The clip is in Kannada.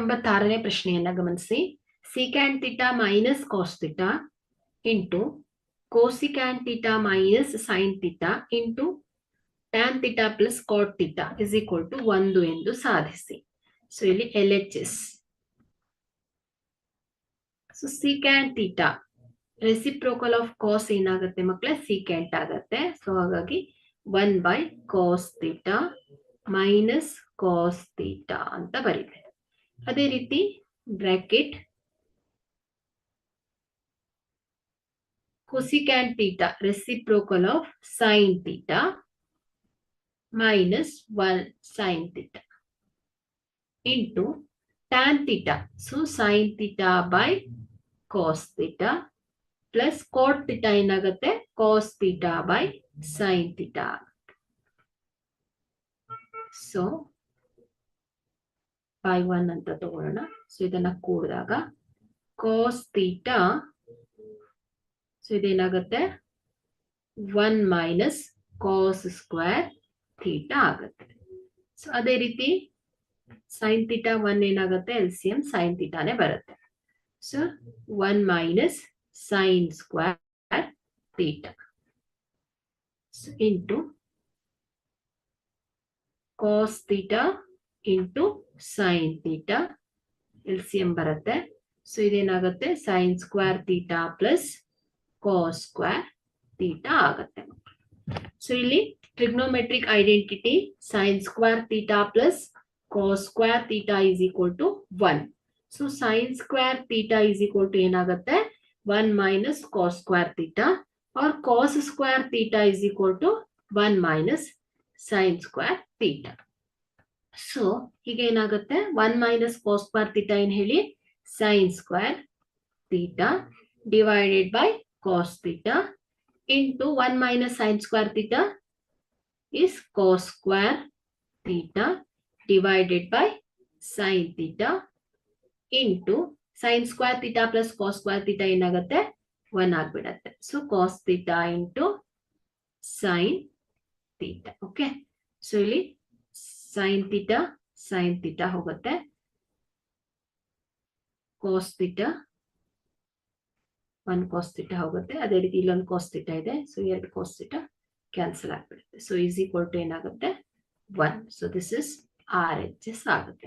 ಎಂಬತ್ತಾರನೇ ಪ್ರಶ್ನೆಯನ್ನ ಗಮನಿಸಿ. Secant minus cos into cosecant minus sine theta into tan theta plus cot theta is equal to ಒಂದು ಎಂದು ಸಾಧಿಸಿ. ಸೊ ಇಲ್ಲಿ L H S so secant reciprocal of cos ಏನಾಗುತ್ತೆ ಮಕ್ಕಳೇ ಸಿಕ್ಯಾಂಟ್ ಆಗತ್ತೆ. ಸೊ ಹಾಗಾಗಿ one by cos theta minus cos theta ಅಂತ ಬರೀತೇವೆ ಅದೇ ರೀತಿ bracket cosecant theta reciprocal of sine theta minus one sine theta into tan theta so sine theta by cos theta plus cot theta ಏನಾಗುತ್ತೆ? Cos theta by sine theta so by one ಅಂತ ತಗೊಳ್ಳೋಣ. ಸೊ ಇದನ್ನ ಕೂಡಿದಾಗ cos theta so ಇದೇನಾಗುತ್ತೆ? One minus cos square theta ಆಗುತ್ತೆ. ಸೊ ಅದೇ ರೀತಿ ಸೈನ್ ಥೀಟಾ ಒನ್ ಏನಾಗುತ್ತೆ? ಎಲ್ ಸಿ ಎಂ ಸೈನ್ ಥೀಟಾನೇ ಬರುತ್ತೆ. So one minus sine square theta into cos theta into sine theta L C M ಬರುತ್ತೆ. So ಇದೇನಾಗುತ್ತೆ? Sine square theta plus cos square theta ಆಗತ್ತೆ ಸೊ ಇಲ್ಲಿ trigonometric identity sine square theta plus cos square theta is equal to one so sine square theta is equal to ಏನಾಗುತ್ತೆ? One minus cos square theta or cos square theta is equal to one minus sine square theta so ಈಗ ಏನಾಗುತ್ತೆ? One minus cos per theta ಏನ್ ಹೇಳಿ? Sine square theta divided by cos theta into one minus sine square theta is cos square theta divided by sine theta into sine square theta plus cos square theta ಏನಾಗುತ್ತೆ? ಒನ್ ಆಗ್ಬಿಡತ್ತೆ. So cos theta into sine theta okay so ಇಲ್ಲಿ sin theta ಸೈನ್ theta ಹೋಗುತ್ತೆ. Cos theta one cos theta ಹೋಗುತ್ತೆ. ಅದೇ ರೀತಿ ಇಲ್ಲೊಂದು ಕೋಸ್ ಥೀಟಾ ಇದೆ. ಸೊ ಎರಡು ಕೋಸ್ ಥೀಟಾ ಕ್ಯಾನ್ಸಲ್ ಆಗ್ಬಿಡುತ್ತೆ. ಸೊ ಈಸ್ ಈಕ್ವಲ್ ಏನಾಗುತ್ತೆ? One so this is R H S ಆಗುತ್ತೆ.